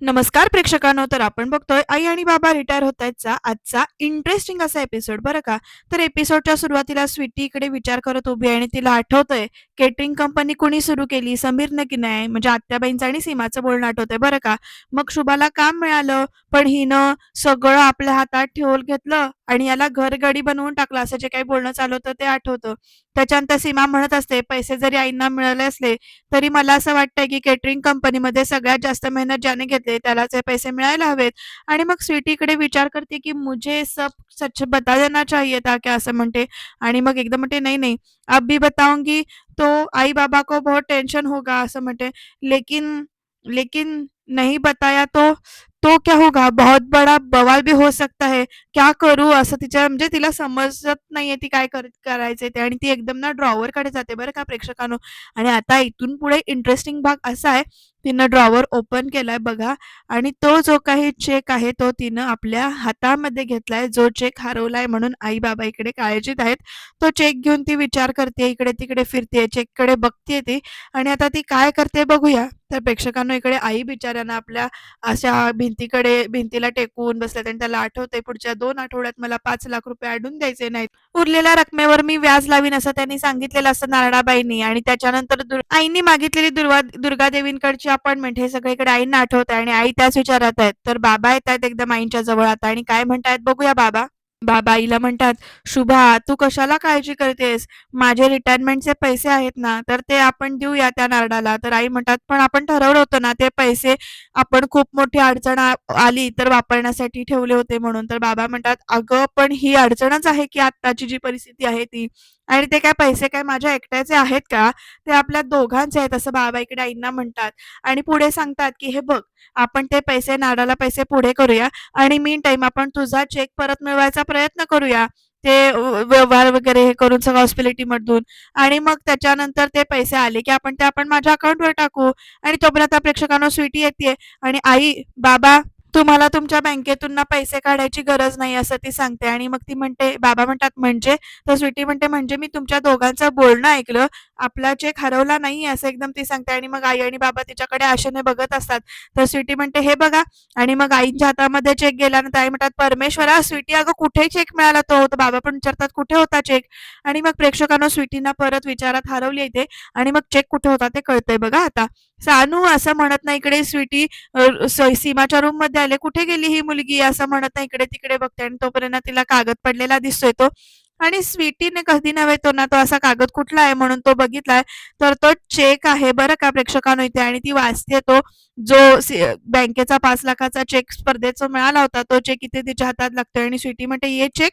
नमस्कार प्रेक्षकांनो तर आपण बघतोय आई आणि बाबा रिटायर होत आहेतचा आजचा इंटरेस्टिंग असा एपिसोड बरं का? तर एपिसोडच्या सुरुवातीला स्वीटी इकडे विचार करत उभी आहे आणि तिला आठवतंय केटरिंग कंपनी कुणी सुरू केली समीरनं की नाही? म्हणजे आत्याबाईंचं आणि सीमाचं बोलणं आठवतंय. बरं का? मग शुभाला काम मिळालं पण हिनं सगळं आपल्या हातात ठेवून घेतलं. आणि याला घरगडी बनवून टाकलं. असं जे काही बोलणं चालू होतं ते आठवतं. त्याच्यानंतर सीमा म्हणत असते पैसे जरी आईंना मिळाले असले तरी मला असं वाटतंय की केटरिंग कंपनीमध्ये सगळ्यात जास्त मेहनत ज्याने घेतली त्यालाच हे पैसे मिळायला हवेत. आणि मग स्वीटीकडे विचार करते की मुझे सब सच बता देना चाहिए था क्या? असं म्हणते. आणि मग एकदम म्हणते नाही नाही अब भी बताऊंगी तो आई बाबा को बहुत टेन्शन होगा. असं म्हणते. लेकिन लेकिन नहीं बताया तो तो क्या होगा? बहुत बड़ा बवाल भी हो सकता है। क्या करू? असं तिच्या म्हणजे तिला समजत नाहीये ती काय कर करायचंय ते आणि ती एकदम ना ड्रॉवर कडे जाते बरं का प्रेक्षकांनो. आणि आता इथून पुढे इंटरेस्टिंग भाग असा आहे. तिनं ड्रॉवर ओपन केलाय बघा. आणि तो जो काही चेक आहे तो तिनं आपल्या हातामध्ये घेतलाय. जो चेक हरवलाय म्हणून आई बाबा इकडे काळजीत आहेत. तो चेक घेऊन ती विचार करते इकडे तिकडे फिरते चेककडे बघते ती. आणि आता ती काय करते बघूया. तर प्रेक्षकांनो इकडे आई बिचाऱ्यांना आपल्या अशा भिंतीकडे भिंतीला टेकून बसल्यात आणि त्याला आठवतंय पुढच्या दोन आठवड्यात मला पाच लाख रुपये आढून द्यायचे नाहीत. उरलेल्या रकमेवर मी व्याज लावीन असं त्यांनी सांगितलेलं असं नारळाबाईंनी आणि त्याच्यानंतर आईनी आईंनी मागितलेली दुर्वा दुर्गादेवींकडची अपॉइंटमेंट हे सगळीकडे आईंना आठवत आहे आणि आई त्याच विचारात आहेत तर बाबा येत आहेत एकदम आईंच्या जवळ आता आणि काय म्हणतायत बघूया बाबा. बाबा आईला म्हणतात शुभा तू कशाला काळजी करतेस? माझे रिटायरमेंटचे पैसे आहेत ना तर ते आपण देऊया त्या नारडाला तर आई म्हणतात पण आपण ठरवलं होतं ना ते पैसे आपण खूप मोठी अडचण आली तर वापरण्यासाठी ठेवले होते म्हणून. तर बाबा म्हणतात अगं पण ही अडचणच आहे की आत्ताची जी परिस्थिती आहे ती आणि ते काय पैसे काय माझ्या एकट्याचे आहेत का? ते आपल्या दोघांचे आहेत असं बाबा इकडे आईंना म्हणतात. आणि पुढे सांगतात की हे बघ आपण ते पैसे नाडाला पैसे पुढे करूया आणि मीन टाइम आपण तुझा चेक परत मिळवायचा प्रयत्न करूया. ते व्यवहार वगैरे हे करून सगळं हॉस्पिटॅलिटी मधून. आणि मग त्याच्यानंतर ते पैसे आले की आपण ते आपण माझ्या अकाउंटवर टाकू. आणि तोपर्यंत आता प्रेक्षकांना स्वीटी येते आणि आई बाबा तुम्हाला तुमच्या बँकेतून ना पैसे काढायची गरज नाही असं ती सांगते. आणि मग ती म्हणते बाबा म्हणतात म्हणजे? तर स्वीटी म्हणते म्हणजे मी तुमच्या दोघांचं बोलणं ऐकलं. आपला चेक हरवला नाही असं एकदम ती सांगते. आणि मग आई आणि बाबा तिच्याकडे आशेने बघत असतात. तर स्वीटी म्हणते हे बघा. आणि मग आईच्या हातामध्ये चेक गेल्यानंतर आई म्हणतात परमेश्वरा स्वीटी अगं कुठे चेक मिळाला तो? तर बाबा पण विचारतात कुठे होता चेक? आणि मग प्रेक्षकांना स्वीटीना परत विचारात हरवली येते आणि मग चेक कुठे होता ते कळतंय बघा आता. सानू असं म्हणत नाही इकडे स्वीटी सीमाच्या रूममध्ये आले. कुठे गेली ही मुलगी? असं म्हणत नाही इकडे तिकडे बघते. आणि तोपर्यंत तिला कागद पडलेला दिसतोय तो. आणि स्वीटीने कधी नव्हे तो ना तो असा कागद कुठला आहे म्हणून तो बघितलाय. तर तो चेक आहे बरं का प्रेक्षकांनो इथे? आणि ती वाचते तो. जो बँकेचा पाच लाखाचा चेक स्पर्धेचा मिळाला होता तो चेक इथे तिच्या हातात लागतोय. आणि स्वीटी म्हणते ये चेक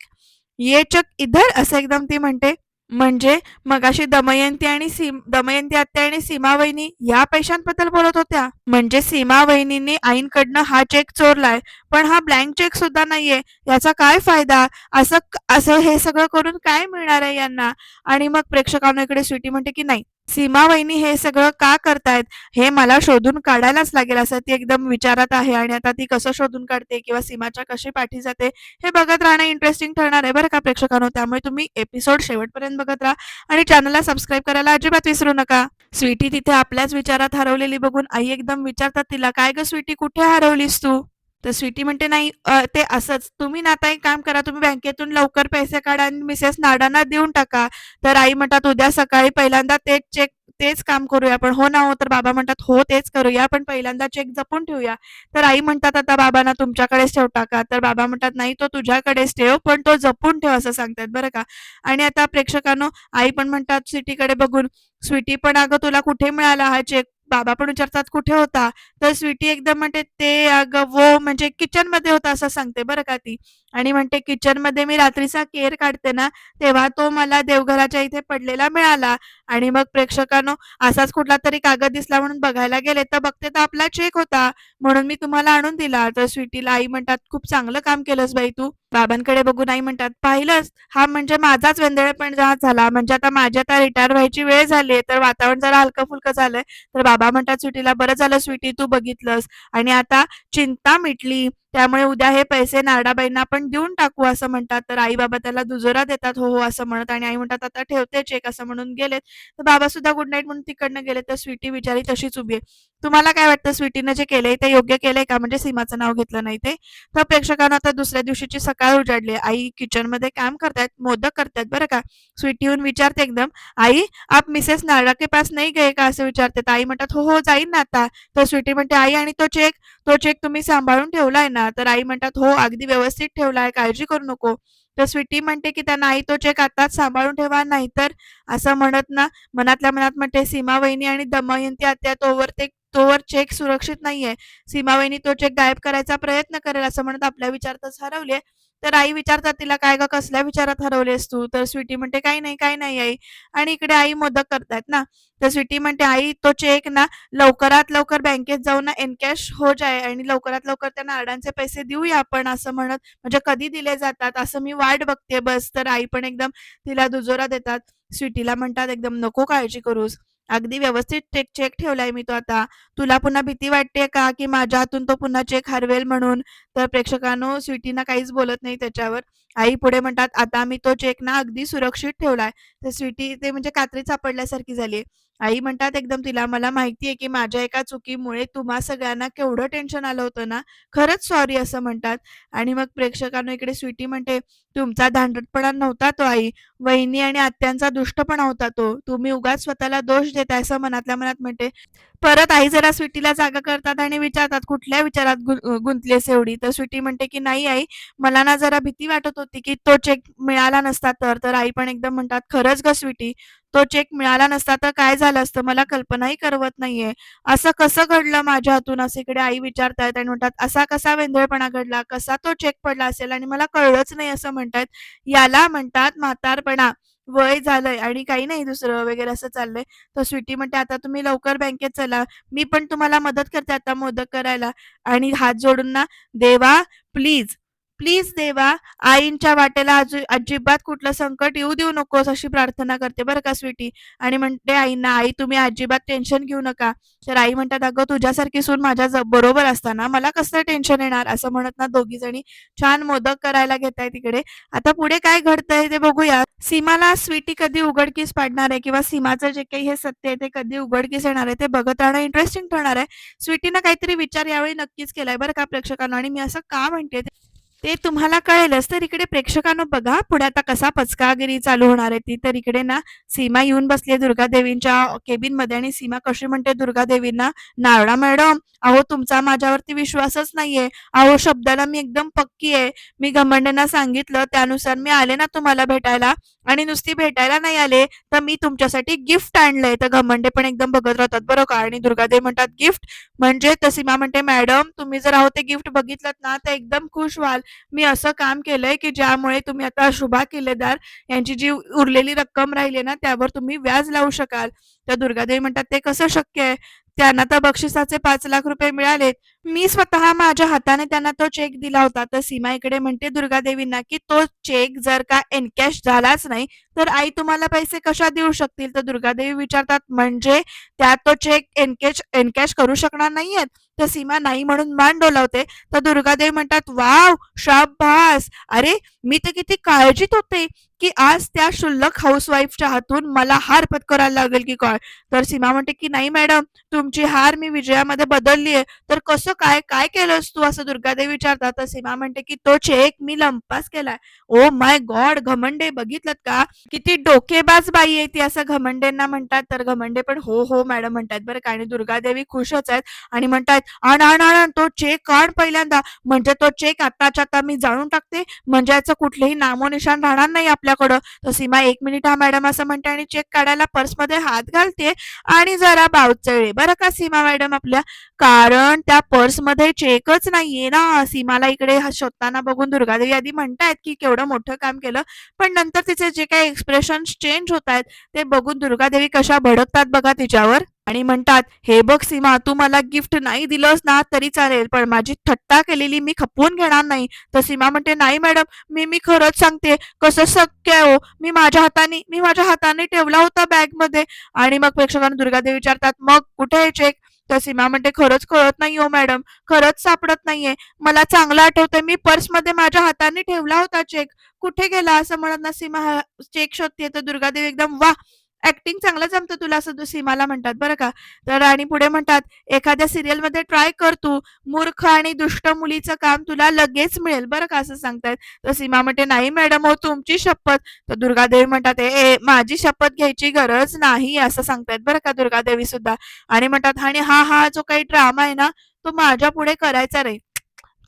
ये चेक इधर असं एकदम ती म्हणते. म्हणजे मगाशी दमयंती आणि सीम दमयंती आत्या आणि सीमा वहिनी या पैशांबद्दल बोलत होत्या. म्हणजे सीमा वहिनीने आईंकडनं हा चेक चोरलाय पण हा ब्लँक चेक सुद्धा नाहीये. याचा काय फायदा? असं असं हे सगळं करून काय मिळणार आहे यांना? आणि मग प्रेक्षकांना इकडे स्वीटी म्हणते की नाही सीमा वहिनी हे सगळं का करतायत? हे मला शोधून काढायलाच लागेल असं ती एकदम विचारात आहे आणि आता ती कसं शोधून काढते किंवा सीमाच्या कशी पाठी जाते हे बघत राहणं इंटरेस्टिंग ठरणार आहे बरं का प्रेक्षकांनो? त्यामुळे तुम्ही एपिसोड शेवटपर्यंत बघत राहा आणि चॅनलला सबस्क्राईब करायला अजिबात विसरू नका. स्वीटी तिथे आपल्याच विचारात हरवलेली बघून आई एकदम विचारतात तिला काय ग स्वीटी कुठे हरवलीस तू? तर स्वीटी म्हणते नाही ते असंच. तुम्ही ना आता एक काम करा. तुम्ही बँकेतून लवकर पैसे काढा आणि मिसेस नाडांना देऊन टाका. तर आई म्हणतात उद्या सकाळी पहिल्यांदा तेच चेक तेच काम करूया पण हो ना हो. तर बाबा म्हणतात हो तेच करूया. पण पहिल्यांदा चेक जपून ठेवूया. तर आई म्हणतात आता बाबांना तुमच्याकडेच ठेव टाका तर बाबा म्हणतात नाही तो तुझ्याकडेच ठेव पण तो जपून ठेव असं सांगतात बरं का? आणि आता प्रेक्षकांनो आई पण म्हणतात स्वीटीकडे बघून स्वीटी पण अगं तुला कुठे मिळाला हा चेक? बाबा पण विचारतात कुठे होता? तर स्वीटी एकदम म्हणते ते अगं वो म्हणजे किचनमध्ये होता असं सांगते बरं का ती. आणि म्हणते किचनमध्ये मी रात्रीचा केअर काढते ना तेव्हा तो मला देवघराच्या इथे पडलेला मिळाला. आणि मग प्रेक्षकांनो असाच कुठला तरी कागद दिसला म्हणून बघायला गेले तर बघते तर आपला चेक होता म्हणून मी तुम्हाला आणून दिला. तर स्वीटीला आई म्हणतात खूप चांगलं काम केलंस बाई तू. बाबांकडे बघून आई म्हणतात पाहिलंच हा म्हणजे माझाच वेंदळेपण झाला. म्हणजे आता माझी आता रिटायर व्हायची वेळ झाली तर वातावरण जरा हलकं फुलकं झालंय. तर बाबा म्हणतात स्वीटीला बरं झालं स्वीटी तू बघितलंस. आणि आता चिंता मिटली. त्यामुळे उद्या हे पैसे नारडाबाईंना आपण देऊन टाकू असं म्हणतात. तर आई बाबा त्याला दुजोरा देतात हो हो असं म्हणत आणि आई म्हणतात आता ठेवते चेक असं म्हणून गेलेत. तर बाबा सुद्धा गुड नाईट म्हणून तिकडनं गेले तर स्वीटी विचारी तशीच उभी आहे. तुम्हाला काय वाटतं? स्वीटीनं जे केलंय ते योग्य केलंय का? म्हणजे सीमाचं नाव घेतलं नाही ते. तर प्रेक्षकांना आता दुसऱ्या दिवशीची सकाळ उजाडली आई किचनमध्ये काम करतायत मोदक करतायत बरं का? स्वीटी येऊन विचारते एकदम आई आप मिसेस नारडा के पास नाही गए का? असं विचारते. तर आई म्हणतात हो हो जाईन ना आता. तर स्वीटी म्हणते आई आणि तो चेक तो चेक तुम्ही सांभाळून ठेवलाय ना? तर आई म्हणतात हो अगदी व्यवस्थित ठेवलाय काळजी करू नको. तर स्वीटी म्हणते की त्यांना आई तो चेक आताच सांभाळून ठेवा नाही तर असं म्हणत ना मनातल्या मनात म्हणते सीमा वहिनी आणि दमयंती आत्या तोवर ते तोवर चेक सुरक्षित नाहीये. सीमा वहिनी तो चेक गायब करायचा प्रयत्न करेल असं म्हणत आपल्या विचारातच हरवले. तर आई विचारतात तिला काय ग कसल्या विचारात हरवलेस तू? तर स्वीटी म्हणते काही नाही काही नाही आई. आणि इकडे आई मोदक करतायत ना. तर स्वीटी म्हणते आई तो चेक ना लवकरात लवकर बँकेत जाऊन ना एनकॅश हो जाय आणि लवकरात लवकर त्या नारळांचे पैसे देऊया आपण असं म्हणत म्हणजे कधी दिले जातात? असं मी वाट बघते बस. तर आई पण एकदम तिला दुजोरा देतात. स्वीटीला म्हणतात एकदम नको काळजी करूस. अगदी व्यवस्थित चेक चेक ठेवलाय मी तो आता. तुला पुन्हा भीती वाटते का? की माझ्या हातून तो पुन्हा चेक हरवेल म्हणून? तर प्रेक्षकांनो स्वीटीना काहीच बोलत नाही त्याच्यावर. आई पुढे म्हणतात आता मी तो चेक ना अगदी सुरक्षित ठेवलाय. तर स्वीटी ते म्हणजे कात्री सापडल्यासारखी झाली आई म्हणतात एकदम तिला मला माहिती आहे की माझ्या एका चुकीमुळे तुम्हा सगळ्यांना केवढं टेन्शन आलं होतं ना? खरंच सॉरी असं म्हणतात. आणि मग प्रेक्षकांना इकडे स्वीटी म्हणते तुमचा धांडटपणा नव्हता तो आई. वहिनी आणि आत्यांचा दुष्टपणा होता तो. तुम्ही उगाच स्वतःला दोष देताय असं मनातल्या मनात म्हणते. परत आई जरा स्वीटीला जागा करतात आणि विचारतात कुठल्या विचारात गुंतलीस एवढी? तर स्वीटी म्हणते की नाही आई. मला ना जरा भीती वाटत होती की तो चेक मिळाला नसता तर. तर आई पण एकदम म्हणतात खरंच ग स्वीटी. तो चेक मिळाला नसता तर काय झालं असतं? मला कल्पनाही करवत नाहीये. असं कसं घडलं माझ्या हातून? असं इकडे आई विचारतायत आणि म्हणतात असा कसा वेंधळपणा घडला? कसा तो चेक पडला असेल? आणि मला कळलंच नाही असं म्हणतात याला म्हणतात म्हातारपणा. वय झालंय आणि काही नाही दुसरं वगैरे असं चाललंय. तर स्वीटी म्हणते आता तुम्ही लवकर बँकेत चला. मी पण तुम्हाला मदत करते आता मोदक करायला. आणि हात जोडून ना देवा प्लीज प्लीज देवा आईंच्या वाटेला अजिबात कुठलं संकट येऊ देऊ नकोस अशी प्रार्थना करते बरं का स्वीटी आणि म्हणते आईंना आई तुम्ही अजिबात टेन्शन घेऊ नका. तर आई म्हणतात अगं तुझ्यासारखी सून माझ्या बरोबर असताना मला कसं टेन्शन येणार? असं म्हणत ना दोघी जणी छान मोदक करायला घेत आहे तिकडे. आता पुढे काय घडतंय ते बघूया. सीमाला स्वीटी कधी उघडकीस पाडणार आहे किंवा सीमाचं जे काही हे सत्य आहे ते कधी उघडकीस येणार आहे ते बघत राहणं इंटरेस्टिंग ठरणार आहे. स्वीटीनं काहीतरी विचार यावेळी नक्कीच केलाय बरं का प्रेक्षकांना? आणि मी असं का म्हणते ते- तुम्हाला कळेलच. तर इकडे प्रेक्षकांनो बघा पुढे आता कसा पचकागिरी चालू होणार आहे ती. तर इकडे ना सीमा येऊन बसली दुर्गादेवींच्या केबिनमध्ये आणि सीमा कशी म्हणते दुर्गादेवींना नारळा मॅडम अहो तुमचा माझ्यावरती विश्वासच नाहीये. अहो शब्दाला मी एकदम पक्की आहे. मी घमंडना सांगितलं त्यानुसार मी आले ना तुम्हाला भेटायला आणि नुसती भेटायला नाही आले तर मी तुमच्यासाठी गिफ्ट आणलंय. तर घमंडे पण एकदम बघत राहतात बरं का? आणि दुर्गादेवी म्हणतात गिफ्ट? म्हणजे तर सीमा म्हणते मॅडम तुम्ही जर अहो ते गिफ्ट बघितलं ना तर एकदम खुश व्हाल. मी असं काम केलंय की ज्यामुळे तुम्ही आता शुभा किल्लेदार यांची जी उरलेली रक्कम राहिली ना त्यावर तुम्ही व्याज लावू शकाल. तर दुर्गादेवी म्हणतात ते कसं शक्य आहे? त्यांना तर बक्षिसाचे पाच लाख रुपये मिळाले. मी स्वतः माझ्या हाताने त्यांना तो चेक दिला होता. तर सीमा इकडे म्हणते दुर्गादेवींना की तो चेक जर का एनकॅश झालाच नाही तर आई तुम्हाला पैसे कशा देऊ शकतील? तर दुर्गादेवी विचारतात म्हणजे त्यात तो चेक एनकॅश एनकॅश करू शकणार नाहीयेत? तर सीमा नाही म्हणून मान डोलावते. तर दुर्गादेवी म्हणतात वाव शाबास! अरे मी तर किती काळजीत होते की आज त्या शुल्लक हाऊसवाईफच्या हातून मला हार पत्करायला लागेल की काय? तर सीमा म्हणते की नाही मॅडम तुमची हार मी विजयामध्ये बदलली आहे तर कसं काय काय केलंस तू? असं दुर्गादेवी विचारतात. तर सीमा म्हणते की तो चेक मी लंपास केलाय. ओ माय गॉड घमंडे बघितलं का? किती डोकेबाज बाई आहे ती. असं घमंडेंना म्हणतात. तर घमंडे पण हो हो मॅडम म्हणतात. बरं का? आणि दुर्गादेवी खुशच आहेत आणि म्हणतात आण आण आण तो चेक काढ पहिल्यांदा. म्हणजे तो चेक आताच्या आता मी जाणून टाकते. म्हणजे याचं कुठलेही नामोनिशान राहणार नाही आपल्याकडं. तर सीमा एक मिनिट हा मॅडम असं म्हणते आणि चेक काढायला पर्समध्ये हात घालते आणि जरा बावचळे. बरं का सीमा मॅडम आपल्या? कारण त्या पर्समध्ये चेकच नाहीये ना. सीमाला इकडे शोधताना बघून दुर्गादेवी आधी म्हणतायत की केवढं मोठं काम केलं. पण नंतर तिचे जे काही एक्सप्रेशन चेंज होत आहेत ते बघून दुर्गादेवी कशा भडकतात बघा तिच्यावर. आणि म्हणतात हे बघ सीमा तू मला गिफ्ट नाही दिलंस ना तरी चालेल. पण माझी थट्टा केलेली मी खपवून घेणार नाही. तर सीमा म्हणते नाही मॅडम मी मी खरंच सांगते. कसं शक्य हो. मी माझ्या हाताने मी माझ्या हाताने ठेवला होता बॅगमध्ये. आणि मग प्रेक्षकांना दुर्गादेवी विचारतात मग कुठे आहे चेक तर सीमा म्हणते खरंच कळत नाही हो मॅडम. खरंच सापडत नाहीये. मला चांगलं आठवतंय मी पर्समध्ये माझ्या हाताने ठेवला होता चेक कुठे गेला असं म्हणत ना सीमा चेक शोधते तर दुर्गादेवी एकदम वा ऍक्टिंग चांगलं जमतं तुला असं सीमाला म्हणतात बरं का? तर आणि पुढे म्हणतात एखाद्या सिरियलमध्ये ट्राय कर तू. मूर्ख आणि दुष्ट मुलीचं काम तुला लगेच मिळेल. बरं का असं सांगतायत. तर सीमा म्हणते नाही मॅडम हो तुमची शपथ. तर दुर्गादेवी म्हणतात ए माझी शपथ घ्यायची गरज नाही. असं सांगतायत बरं का दुर्गादेवी सुद्धा. आणि म्हणतात आणि हा हा जो काही ड्रामा आहे ना तो माझ्या पुढे करायचा नाही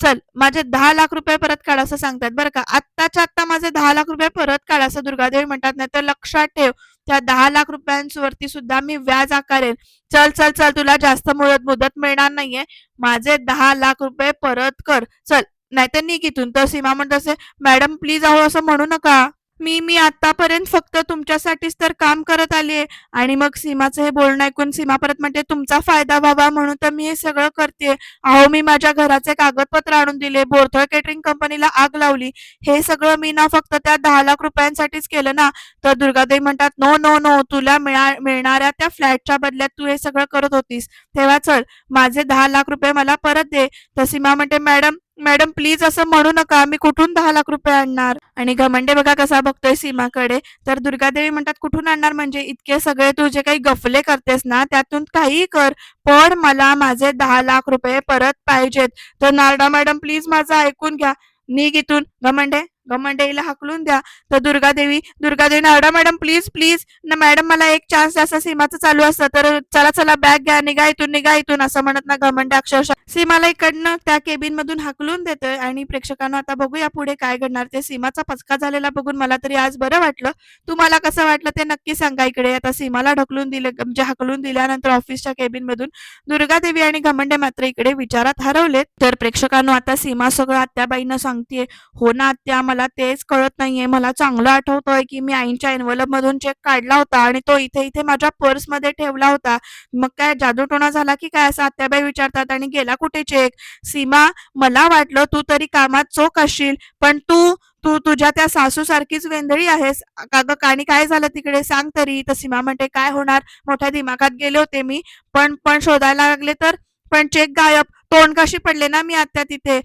चल माझे दहा लाख रुपये परत काढा असं सांगतात बरं का. आत्ताच्या आत्ता माझे दहा लाख रुपये परत काढा असं दुर्गादेवी म्हणतात. नाही तर लक्षात ठेव त्या दहा लाख रुपयांवरती सुद्धा मी व्याज आकारेन. चल चल चल तुला जास्त मुदत मुदत मिळणार नाहीये. माझे दहा लाख रुपये परत कर. चल नाहीतर निघ इथून. तर सीमा म्हणत असे मॅडम प्लीज अहो असं म्हणू नका. मी मी आतापर्यंत फक्त तुमच्यासाठीच तर काम करत आले आणि मग सीमाचं हे बोलणं ऐकून सीमा परत म्हणते तुमचा फायदा व्हावा म्हणून तर मी हे सगळं करते अहो मी माझ्या घराचे कागदपत्र आणून दिले. बोरथळ केटरिंग कंपनीला आग लावली. हे सगळं मी ना फक्त त्या दहा लाख रुपयांसाठीच केलं ना. तर दुर्गादेवी म्हणतात नो नो नो तुला मिळणाऱ्या त्या फ्लॅटच्या बदल्यात तू हे सगळं करत होतीस. तेव्हा चल माझे दहा लाख रुपये मला परत दे. तर सीमा म्हणते मॅडम मॅडम प्लीज असं म्हणू नका मी कुठून दहा लाख रुपये आणणार? आणि घमंडे बघा कसा बघतोय सीमाकडे. तर दुर्गादेवी म्हणतात कुठून आणणार म्हणजे? इतके सगळे तू जे काही गफले करतेस ना त्यातून काही कर. पण मला माझे दहा लाख रुपये परत पाहिजेत. तर नारडा मॅडम प्लीज माझं ऐकून घ्या. निघ इथून. घमंडे घमंडेला हकलून द्या. तर दुर्गादेवी दुर्गादेवी अडा मॅडम प्लीज प्लीज ना मॅडम मला एक चान्स असं सीमाचं चालू असतं. तर चला चला बॅग घ्या निघा इथून निघा इथून असं म्हणत ना घमंडे अक्षरशः. सीमाला इकडनं त्या केबिन मधून हकलून देतोय. आणि प्रेक्षकांना आता बघूया पुढे काय घडणार. ते सीमाचा पचका झालेला बघून मला तरी आज बरं वाटलं. तुम्हाला कसं वाटलं ते नक्की सांगा इकडे. आता सीमाला ढकलून दिले म्हणजे हकलून दिल्यानंतर ऑफिसच्या केबिन मधून दुर्गादेवी आणि घमंडे मात्र इकडे विचारात हरवलेत. तर प्रेक्षकांनो आता सीमा सगळं आत्याबाईंना सांगतेय. हो ना आत्या मला तेच कळत नाहीये. मला चांगलं आठवतंय की मी आईच्या एनवलप मधून चेक काढला होता आणि तो इथे इथे माझ्या पर्समध्ये ठेवला होता. मग काय जादूटोणा झाला की काय असं आत्याबाई विचारतात आणि गेला कुठे चेक सीमा मला वाटलं तू तरी कामात चोख असशील पण तू तू तुझ्या त्या सासू सारखीच वेंधळी आहेस. काग आणि काय झालं तिकडे? सांग तरी. तर सीमा म्हणते काय होणार? मोठ्या दिमागात गेले होते मी. पण पण शोधायला लागले तर? पण चेक गायब. तोंड कशी पडले ना मी आत्या तिथे?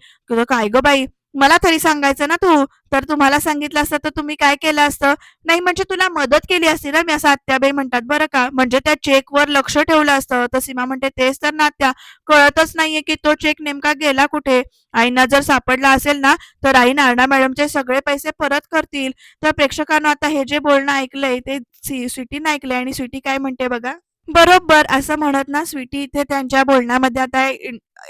काय ग बाई? मला तरी सांगायचं ना तू? तर तुम्हाला सांगितलं असतं तर तुम्ही काय केलं असतं? नाही म्हणजे तुला मदत केली असती ना मी असं आत्याबाई म्हणतात बरं का? म्हणजे त्या चेकवर लक्ष ठेवलं असतं. तर सीमा म्हणते तेच तर ना आत्या. कळतच नाहीये की तो चेक नेमका गेला कुठे? आईना जर सापडला असेल ना तर आई नारणा मॅडमचे सगळे पैसे परत करतील. तर प्रेक्षकांना आता हे जे बोलणं ऐकलंय ते स्वीटीनं ऐकलंय आणि स्वीटी काय म्हणते बघा? बरोबर असं म्हणत ना स्वीटी इथे त्यांच्या बोलण्यामध्ये आता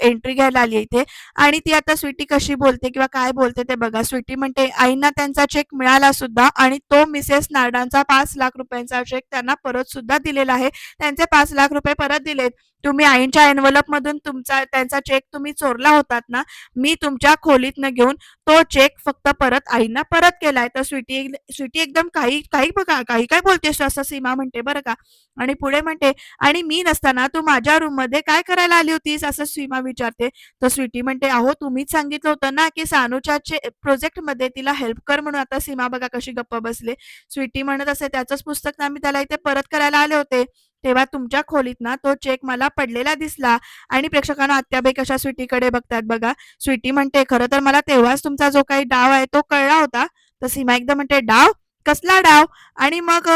एंट्री घ्यायला आली इथे. आणि ती आता स्वीटी कशी बोलते किंवा काय बोलते ते बघा. स्वीटी म्हणते आईंना त्यांचा चेक मिळाला सुद्धा आणि तो मिसेस नार्डांचा पाच लाख रुपयांचा चेक त्यांना परत सुद्धा दिलेला आहे. त्यांचे पाच लाख रुपये परत दिलेत. तुम्ही आईंच्या एनवलप मधून तुमचा त्यांचा चेक तुम्ही चोरला होतात ना मी तुमच्या खोलीतनं घेऊन तो चेक फक्त परत आईंना परत केलाय. तर स्वीटी स्वीटी एकदम काही काही बघा काही काय बोलतेस असं सीमा म्हणते बरं का. आणि पुढे म्हणते आणि मी नसताना तू माझ्या रूममध्ये काय करायला आली होतीस? असं सीमा विचारते. तर स्वीटी म्हणते अहो तुम्हीच सांगितलं होतं ना की सानुच्या प्रोजेक्टमध्ये तिला हेल्प कर म्हणून आता सीमा बघा कशी गप्प बसले. स्वीटी म्हणत असे त्याचंच पुस्तक ना मी त्याला इथे परत करायला आले होते. तेव्हा तुमच्या खोलीत ना तो चेक मला पडलेला दिसला आणि प्रेक्षकांना आत्याबाई कशा स्वीटीकडे बघतात बघा. स्वीटी म्हणते खरं तर मला तेव्हाच तुमचा जो काही डाव आहे तो कळला होता. तर सीमा एकदा म्हणते डाव? कसला डाव? आणि मग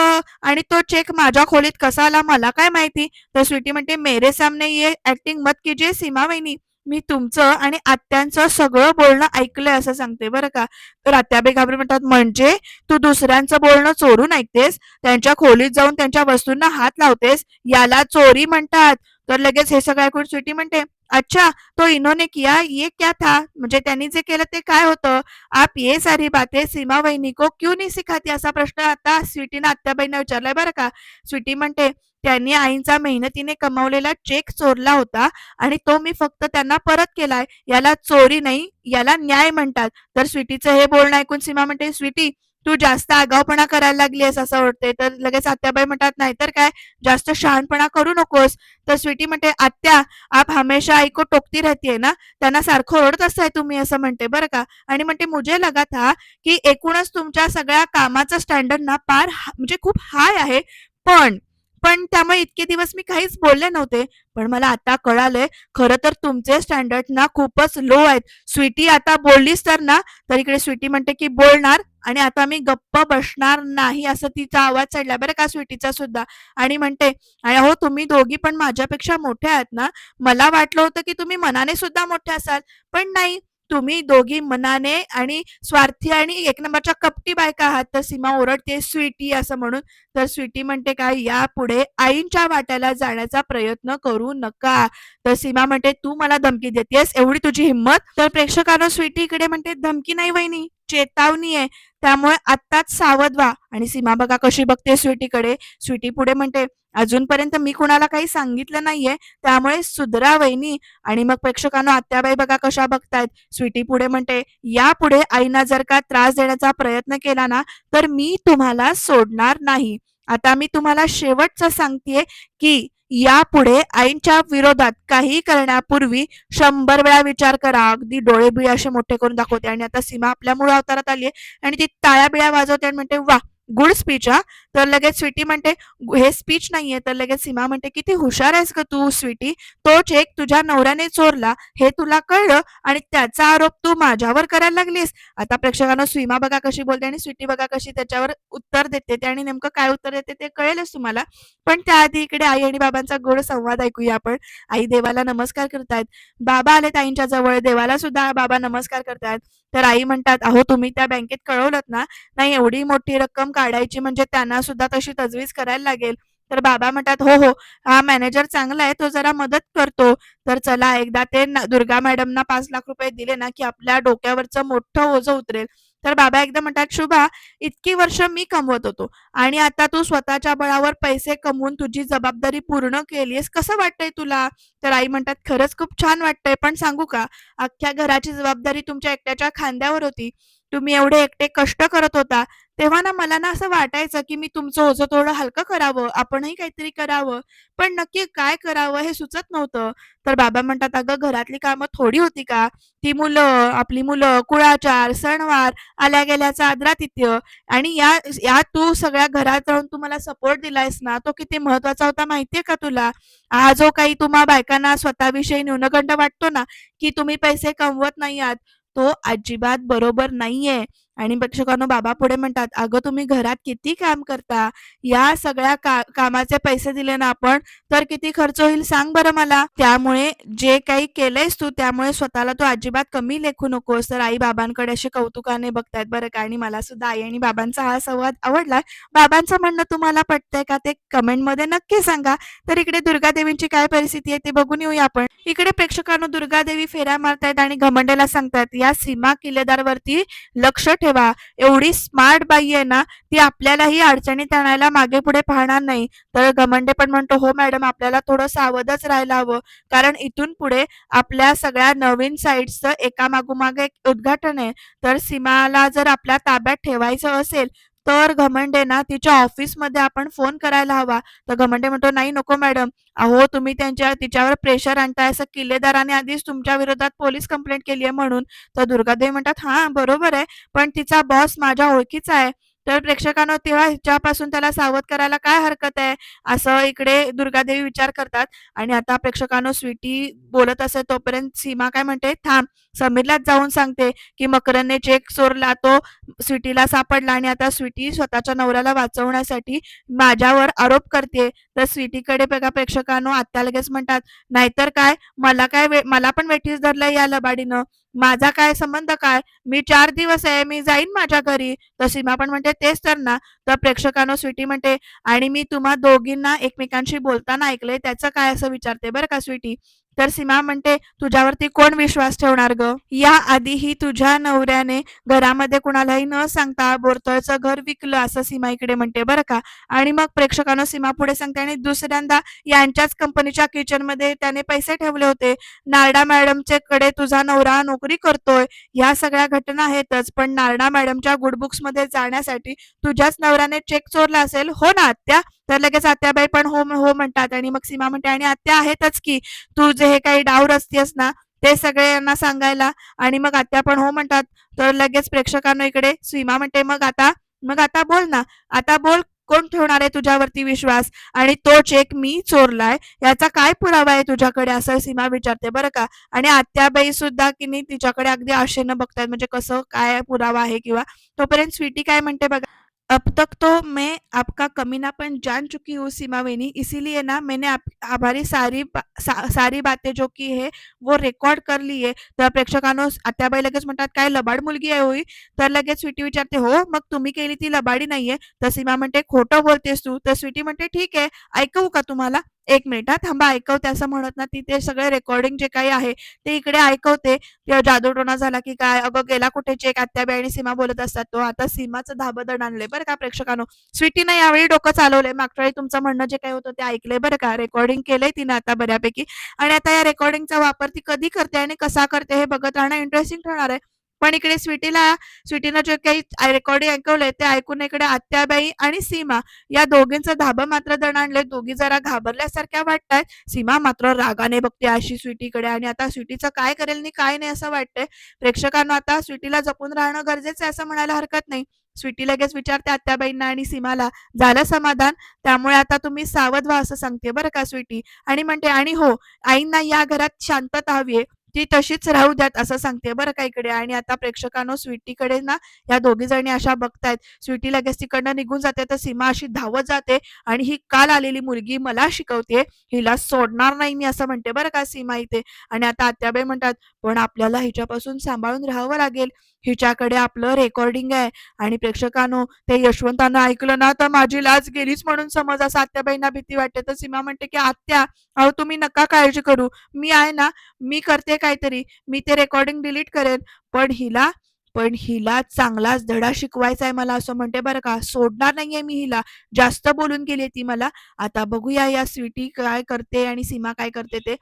आणि तो चेक माझ्या खोलीत कसा आला मला काय माहिती? तर स्वीटी म्हणते मेरे सामने ये ऍक्टिंग मत कीजिए सीमा वहिनी. मी तुमचं आणि आत्यांचं सगळं बोलणं ऐकलंय असं सांगते बरं का. तर आत्याबे घाबरे म्हणतात म्हणजे तू दुसऱ्यांचं बोलणं चोरून ऐकतेस? त्यांच्या खोलीत जाऊन त्यांच्या वस्तूंना हात लावतेस? याला चोरी म्हणतात. तर लगेच हे सगळं ऐकून स्वीटी म्हणते अच्छा तो इन्होने किया ये क्या था? म्हणजे त्यांनी जे केलं ते काय होतं? आप ये सारी बातें सीमा वहिनी को क्यों नाही सिखाती? असा प्रश्न आता स्वीटीनं आत्याबाईंना विचारलाय बरं का. स्वीटी म्हणते त्यांनी आईंचा मेहनतीने कमावलेला चेक चोरला होता आणि तो मी फक्त त्यांना परत केलाय. याला चोरी नाही याला न्याय म्हणतात. तर स्वीटीचं हे बोलणं ऐकून सीमा म्हणते स्वीटी तू जास्त आगावपणा करायला लागलीस असं वाटते तर लगेच आत्याबाई म्हणतात नाहीतर काय? जास्त शहाणपणा करू नकोस. तर स्वीटी म्हणते आत्या आप हमेशा आई को टोकती रहती ना? त्यांना सारखं ओरडत असताय तुम्ही असं म्हणते बरं का? आणि म्हणते मुझे लगा था की एकूणच तुमच्या सगळ्या कामाचा स्टँडर्ड ना पार म्हणजे खूप हाय आहे. पण पण त्यामुळे इतके दिवस मी काहीच बोलले नव्हते. पण मला आता कळालंय खरं तर तुमचे स्टँडर्ड ना खूपच लो आहेत. स्वीटी आता बोललीस तर ना तर इकडे स्वीटी म्हणते की बोलणार आणि आता मी गप्प बसणार नाही असं तिचा आवाज चढला. बरं का स्वीटीचा सुद्धा? आणि म्हणते आणि हो तुम्ही दोघी पण माझ्यापेक्षा मोठ्या आहात ना. मला वाटलं होतं की तुम्ही मनाने सुद्धा मोठ्या असाल. पण नाही तुम्ही दोघी मनाने आणि स्वार्थी आणि एक नंबरच्या कपटी बायका आहात. तर सीमा ओरडते स्वीटी असं म्हणून. तर स्वीटी म्हणते काय यापुढे आईंच्या वाट्याला जाण्याचा प्रयत्न करू नका. तर सीमा म्हणते तू मला धमकी देतेस एवढी तुझी हिंमत? तर प्रेक्षकांना स्वीटी इकडे म्हणते धमकी नाही वहिनी चेतावणी आहे. त्यामुळे आत्ताच सावध व्हा. आणि सीमा बघा कशी बघते स्वीटीकडे. स्वीटी पुढे म्हणते अजूनपर्यंत मी कुणाला काही सांगितलं नाहीये. त्यामुळे सुधरा वहिनी. आणि मग प्रेक्षकांना आत्याबाई बघा कशा बघतायत. स्वीटी पुढे म्हणते यापुढे आईना जर का त्रास देण्याचा प्रयत्न केला ना तर मी तुम्हाला सोडणार नाही. आता मी तुम्हाला शेवटचं सांगतेय की यापुढे आईंच्या विरोधात काही करण्यापूर्वी शंभर वेळा विचार करा. अगदी डोळे बिळे असे मोठे करून दाखवते. आणि आता सीमा आपल्या मूळ अवतारात आली आणि ती टाळ्या बिळ्या वाजवते आणि म्हणते वा गुड स्पीच हा. तर लगेच स्वीटी म्हणते हे स्पीच नाहीये. तर लगेच सीमा म्हणते किती हुशार आहेस ग तू स्वीटी. तो चेक तुझ्या नवऱ्याने चोरला. हे तुला कळलं आणि त्याचा आरोप तू माझ्यावर करायला लागलीस. आता प्रेक्षकांना सीमा बघा कशी बोलते आणि स्वीटी बघा कशी त्याच्यावर उत्तर देते. ते आणि नेमकं काय उत्तर देते ते कळेलच तुम्हाला. पण त्याआधी इकडे आई आणि बाबांचा गोड संवाद ऐकूया आपण. आई देवाला नमस्कार करतायत. बाबा आले ताईंच्या जवळ. देवाला सुद्धा बाबा नमस्कार करतायत. तर आई म्हणतात अहो तुम्ही त्या बँकेत कळवलं ना? नाही एवढी मोठी रक्कम काढायची म्हणजे त्यांना सुद्धा तशी तजवीज करायला लागेल. तर बाबा म्हणतात हो हो हा मॅनेजर चांगला आहे तो जरा मदत करतो. तर चला एकदा ते दुर्गा मॅडमना पाच लाख रुपये दिले ना की आपल्या डोक्यावरचं मोठं ओझं उतरेल. तर बाबा एकदा म्हणतात शुभा इतकी वर्ष मी कमवत होतो आणि आता तू स्वतःच्या बळावर पैसे कमवून तुझी जबाबदारी पूर्ण केलीस कसं वाटतंय तुला? तर आई म्हणतात खरंच खूप छान वाटतंय पण सांगू का? अख्ख्या घराची जबाबदारी तुमच्या एकट्याच्या खांद्यावर होती. तुम्ही एवढे एकटे कष्ट करत होता तेव्हा ना मला ना असं वाटायचं की मी तुमचं ओझं थोडं हलकं करावं आपणही काहीतरी करावं. पण नक्की काय करावं हे सुचत नव्हतं. तर बाबा म्हणतात अगं घरातली कामं थोडी होती का? ती मुलं आपली मुलं कुळाचार सणवार आल्या गेल्याचा आदरातिथ्य. आणि या या तू सगळ्या घरात राहून तू मला सपोर्ट दिलायस ना तो किती महत्त्वाचा होता माहितीये का तुला? हा जो काही तुम्हा बायकांना स्वतःविषयी न्यूनगंड वाटतो ना की तुम्ही पैसे कमवत नाही आहात तो अजिबात बरोबर नाहीये. आणि प्रेक्षकांनो बाबा पुढे म्हणतात अगं तुम्ही घरात किती काम करता? या सगळ्या का कामाचे पैसे दिले ना आपण तर किती खर्च होईल सांग बरं मला. त्यामुळे जे काही केलंयस तू त्यामुळे स्वतःला तू अजिबात कमी लेखू नकोस. तर आई बाबांकडे असे कौतुकाने बघतायत बरं का आणि मला सुद्धा आई आणि बाबांचा हा संवाद आवडला. बाबांचं म्हणणं तुम्हाला पटतंय का ते कमेंटमध्ये नक्की सांगा. तर इकडे दुर्गादेवींची काय परिस्थिती आहे ते बघून येऊया आपण. इकडे प्रेक्षकांनो दुर्गादेवी फेऱ्या मारतायत आणि घमंडेला सांगतायत या सीमा किल्लेदारवरती लक्ष ठेवा. एवढी स्मार्ट बाई आहे ना ती आपल्यालाही अडचणीत आणायला मागे पुढे पाहणार नाही. तर घमंडे पण म्हणतो हो मॅडम आपल्याला थोडं सावधच राहायला हवं. कारण इथून पुढे आपल्या सगळ्या नवीन साईट्सचं एका मागोमाग एक उद्घाटन आहे. तर सीमाला जर आपल्या ताब्यात ठेवायचं असेल तर घमंडे ना तिच्या ऑफिसमध्ये आपण फोन करायला हवा. तर घमंडे म्हणतो नाही नको मॅडम. अहो तुम्ही त्यांच्या तिच्यावर प्रेशर आणताय. असं किल्लेदाराने आधीच तुमच्या विरोधात पोलीस कंप्लेंट केली आहे म्हणून. तर दुर्गादेवी म्हणतात हा बरोबर आहे. पण तिचा बॉस माझ्या ओळखीचा आहे. तर प्रेक्षकांना तेव्हा हिच्यापासून त्याला सावध करायला काय हरकत आहे? असं इकडे दुर्गादेवी विचार करतात. आणि आता प्रेक्षकांनो स्वीटी बोलत असे तोपर्यंत सीमा काय म्हणते? थांब समीरलाच जाऊन सांगते की मकरनने चेक चोरला तो स्वीटीला सापडला आणि आता स्वीटी स्वतःच्या नवऱ्याला वाचवण्यासाठी माझ्यावर आरोप करते. तर स्वीटीकडे बघा प्रेक्षकांनो आत्या लगेच म्हणतात नाहीतर काय? मला काय वे- मला पण वेठीस धरलंय या लबाडीनं. माझा काय संबंध काय? मी चार दिवस आहे मी जाईन माझ्या घरी. तर सीमा पण म्हणते तेच तर ना. तर प्रेक्षकांनो स्वीटी म्हणते आणि मी तुम्हा दोघींना एकमेकांशी बोलताना ऐकले त्याचं काय असं विचारते बरं का स्वीटी? तर सीमा म्हणते तुझ्यावरती कोण विश्वास ठेवणार ग? या आधीही तुझ्या नवऱ्याने घरामध्ये कुणालाही न सांगता बोरतळचं घर विकलं असं सीमा इकडे म्हणते बरं का? आणि मग प्रेक्षकांना सीमा पुढे सांगते आणि दुसऱ्यांदा यांच्याच कंपनीच्या किचनमध्ये त्याने पैसे ठेवले होते. नारडा मॅडमचे कडे तुझा नवरा नोकरी करतोय. ह्या सगळ्या घटना आहेतच पण नारडा मॅडमच्या गुडबुक्समध्ये जाण्यासाठी तुझ्याच नवऱ्याने चेक चोरला असेल. हो ना आत्या. तर लगेच आत्याबाई पण हो हो म्हणतात आणि मग सीमा म्हणते आणि आत्या आहेतच की तू जे हे काही डाव असतेस ना ते सगळे यांना सांगायला. आणि मग आत्या पण हो म्हणतात तर लगेच प्रेक्षकांना इकडे सीमा म्हणते मग आता मग आता बोल ना आता बोल कोण ठेवणार आहे तुझ्यावरती विश्वास? आणि तो चेक मी चोरलाय याचा काय पुरावा आहे तुझ्याकडे? असं सीमा विचारते बरं का? आणि आत्याबाई सुद्धा की नाही तिच्याकडे अगदी आशेनं बघतायत म्हणजे कसं काय पुरावा आहे किंवा तोपर्यंत स्वीटी काय म्हणते बघा? अब तक तो मैं आपका कमीनापन जान चुकी हूँ सीमा वेनी। इसीलिए ना मैंने आप हमारी सारी बा, सा, सारी बातें जो की है वो रेकॉर्ड कर ली आहे तर प्रेक्षकांनो आत्याबाई लगेच म्हणतात काय लबाड मुलगी आहे होई. तर लगेच स्वीटी विचारते हो मग तुम्ही केली ती लबाडी नाहीये? तर सीमा म्हणते खोटं बोलतेस तू. तर स्वीटी म्हणते ठीक आहे ऐकवू का तुम्हाला? एक मिनिट हा थांबा ऐकवते असं म्हणत ना ती ते सगळे रेकॉर्डिंग जे काही आहे ते इकडे ऐकवते. किंवा जादूटोणा झाला की काय? अगं गेला कुठे? चेक आत्याबाई आणि सीमा बोलत असतात तो आता सीमाचं धाबदण आणलंय बरं का प्रेक्षकांनो? स्वीटीनं यावेळी डोकं चालवलंय. मागच्या वेळी तुमचं म्हणणं जे काही होतं ते ऐकलंय बरं का? रेकॉर्डिंग केलंय तिनं आता बऱ्यापैकी. आणि आता या रेकॉर्डिंगचा वापर ती कधी करते आणि कसा करते हे बघत राहणं इंटरेस्टिंग ठरणार आहे. पण इकडे स्वीटीला स्वीटीनं जे काही रेकॉर्डिंग ऐकवलंय ते ऐकून इकडे आत्याबाई आणि सीमा या दोघींचं धाबं मात्र दणाणले आणलंय. दोघी जरा घाबरल्यासारख्या वाटतायत सीमा मात्र रागाने बघते अशी स्वीटीकडे आणि आता स्वीटीचं काय करेल आणि काय नाही असं वाटतंय. प्रेक्षकांना आता स्वीटीला जपून राहणं गरजेचं आहे असं म्हणायला हरकत नाही. स्वीटी लगेच विचारते आत्याबाईंना आणि सीमाला झालं समाधान? त्यामुळे आता तुम्ही सावध व्हा असं सांगते बरं का स्वीटी? आणि म्हणते आणि हो आईंना या घरात शांतता हवी आहे. ती तशीच राहू द्यात असं सांगते बरं का इकडे. आणि आता प्रेक्षकांनो स्वीटीकडे ना या दोघी जणी अशा बघतायत. स्वीटी लगेच तिकडनं निघून जाते तर सीमा अशी धावत जाते आणि ही काल आलेली मुलगी मला शिकवते हिला सोडणार नाही मी असं म्हणते बरं का सीमा इथे. आणि आता आत्याबाई म्हणतात पण आपल्याला हिच्यापासून सांभाळून राहावं लागेल. हिच्याकडे आपलं रेकॉर्डिंग आहे. आणि प्रेक्षकांनो ते यशवंतानं ऐकलं ना तर माझी लाज गेलीच म्हणून समज असं आत्याबाईंना भीती वाटते. तर सीमा म्हणते की आत्या अहो तुम्ही नका काळजी करू. मी आहे ना मी करते काहीतरी. मी ते रेकॉर्डिंग डिलीट करेन. पण हिला पण हिला चांगलाच धडा शिकवायचा आहे मला असं म्हणते बरं का. सोडणार नाहीये मी हिला. जास्त बोलून गेली ती मला. आता बघूया या स्वीटी काय करते आणि सीमा काय करते ते.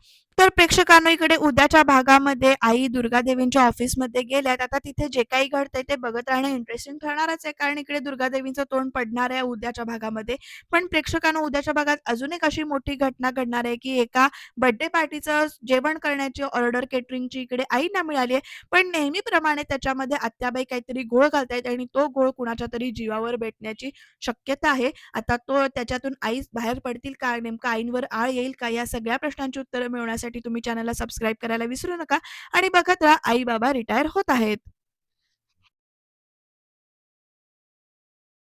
तर प्रेक्षकांना इकडे उद्याच्या भागामध्ये आई दुर्गादेवींच्या ऑफिसमध्ये गेल्यात. आता तिथे जे काही घडतंय ते बघत राहणं इंटरेस्टिंग ठरणारच आहे कारण इकडे दुर्गादेवींचं तोंड पडणार आहे उद्याच्या भागामध्ये. पण प्रेक्षकांना उद्याच्या भागात अजून एक अशी मोठी घटना घडणार आहे की एका बर्थडे पार्टीचं जेवण करण्याची ऑर्डर केटरिंगची इकडे आईना मिळाली आहे. पण नेहमीप्रमाणे त्याच्यामध्ये आत्याबाई काहीतरी घोळ घालतायत आणि तो घोळ कुणाच्या तरी जीवावर भेटण्याची शक्यता आहे. आता तो त्याच्यातून आई बाहेर पडतील का? नेमकं आईंवर आळ येईल का? या सगळ्या प्रश्नांची उत्तरं मिळवण्यासाठी तुम्ही चॅनलला सबस्क्राईब करायला विसरू नका. आणि बघत राहा आई बाबा रिटायर होत आहेत.